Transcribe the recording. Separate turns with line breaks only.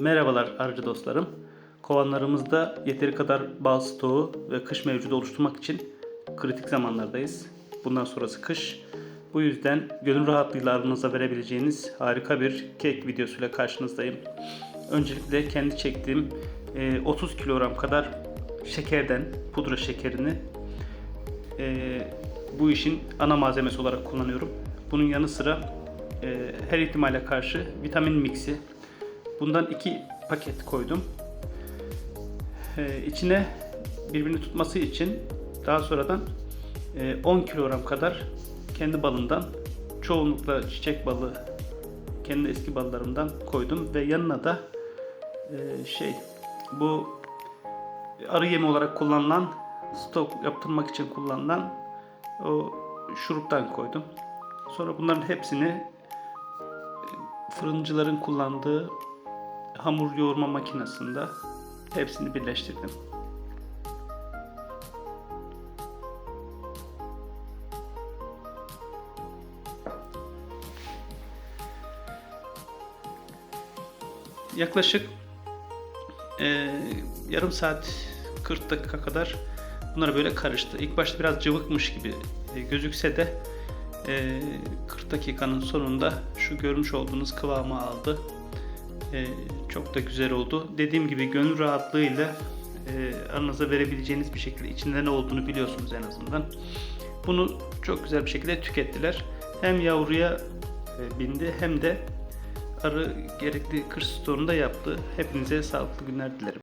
Merhabalar arıcı dostlarım. Kovanlarımızda yeteri kadar bal stoğu ve kış mevcudu oluşturmak için kritik zamanlardayız. Bundan sonrası kış. Bu yüzden gönül rahatlığıyla verebileceğiniz harika bir kek videosuyla karşınızdayım. Öncelikle kendi çektiğim e, 30 kilogram kadar şekerden pudra şekerini e, bu işin ana malzemesi olarak kullanıyorum. Bunun yanı sıra e, her ihtimale karşı vitamin miksi. Bundan iki paket koydum. E, içine birbirini tutması için daha sonradan e, 10 kilogram kadar kendi balından çoğunlukla çiçek balı kendi eski ballarımdan koydum ve yanına da e, şey bu arı yemi olarak kullanılan stok yaptırmak için kullanılan o şuruptan koydum. Sonra bunların hepsini e, fırıncıların kullandığı hamur yoğurma makinesinde hepsini birleştirdim. Yaklaşık e, yarım saat 40 dakika kadar bunlar böyle karıştı. İlk başta biraz cıvıkmış gibi e, gözükse de e, 40 dakikanın sonunda şu görmüş olduğunuz kıvamı aldı. E, çok da güzel oldu. Dediğim gibi gönül rahatlığıyla e, aranıza verebileceğiniz bir şekilde içinde ne olduğunu biliyorsunuz en azından. Bunu çok güzel bir şekilde tükettiler. Hem yavruya e, bindi hem de arı gerekli kış stoğunu da yaptı. Hepinize sağlıklı günler dilerim.